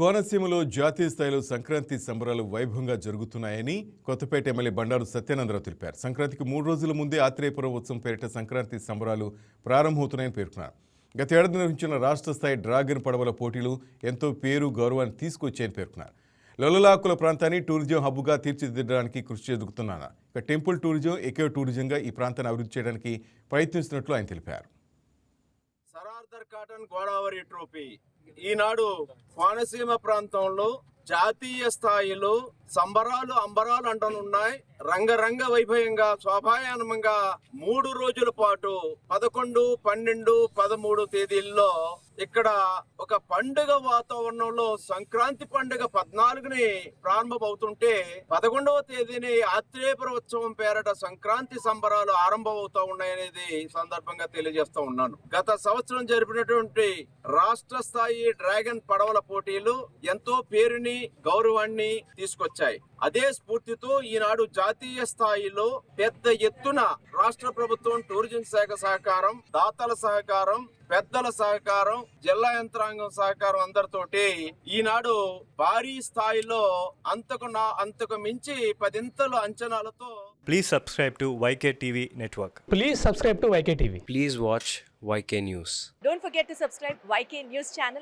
కోనసీమలో జాతీయ స్థాయిలో సంక్రాంతి సంబరాలు వైభవంగా జరుగుతున్నాయని కొత్తపేట ఎమ్మెల్యే బండారు సత్యానందరావు తెలిపారు. సంక్రాంతికి మూడు రోజుల ముందే ఆత్రేయపురం ఉత్సవం పేరిట సంక్రాంతి సంబరాలు ప్రారంభమవుతున్నాయని పేర్కొన్నారు. గత ఏడాది నిర్వహించిన రాష్ట్ర స్థాయి డ్రాగన్ పడవల పోటీలు ఎంతో పేరు గౌరవాన్ని తీసుకొచ్చాయని పేర్కొన్నారు. లొలలాకుల ప్రాంతాన్ని టూరిజం హబ్గా తీర్చిదిద్దడానికి కృషి జరుగుతున్నాను ఇక టెంపుల్ టూరిజం ఎకో టూరిజంగా ఈ ప్రాంతాన్ని అభివృద్ధి చేయడానికి ప్రయత్నిస్తున్నట్లు ఆయన తెలిపారు. Sir Arthur Cotton Godavari trophy. ఈనాడు కోనసీమ ప్రాంతంలో జాతీయ స్థాయిలో సంబరాలు అంబరాలు అంటనున్నాయి. రంగరంగ వైభవంగా శోభాయానంగా మూడు రోజుల పాటు పదకొండు పన్నెండు పదమూడు తేదీల్లో ఇక్కడ ఒక పండుగ వాతావరణంలో సంక్రాంతి పండుగ పద్నాలుగుని ప్రారంభమవుతుంటే పదకొండవ తేదీని ఆత్రేయపుర ఉత్సవం పేరట సంక్రాంతి సంబరాలు ఆరంభమవుతా ఉన్నాయనేది ఈ సందర్భంగా తెలియజేస్తా ఉన్నాను. గత సంవత్సరం జరిపినటువంటి రాష్ట్ర స్థాయి డ్రాగన్ పడవల పోటీలు ఎంతో పేరుని గౌరవాన్ని తీసుకొచ్చాయి. అదే స్ఫూర్తితో ఈనాడు జాతీయ స్థాయిలో పెద్ద ఎత్తున రాష్ట్ర ప్రభుత్వం టూరిజం శాఖ సహకారం దాతల సహకారం పెద్దల సహకారం జిల్లా యంత్రాంగం సహకారం అందరితోటి ఈనాడు భారీ స్థాయిలో అంతకు నా అంతకు మించి పదింతలు అంచనాలతో please subscribe to YK TV network please subscribe to YK TV please watch YK news don't forget to subscribe YK news channel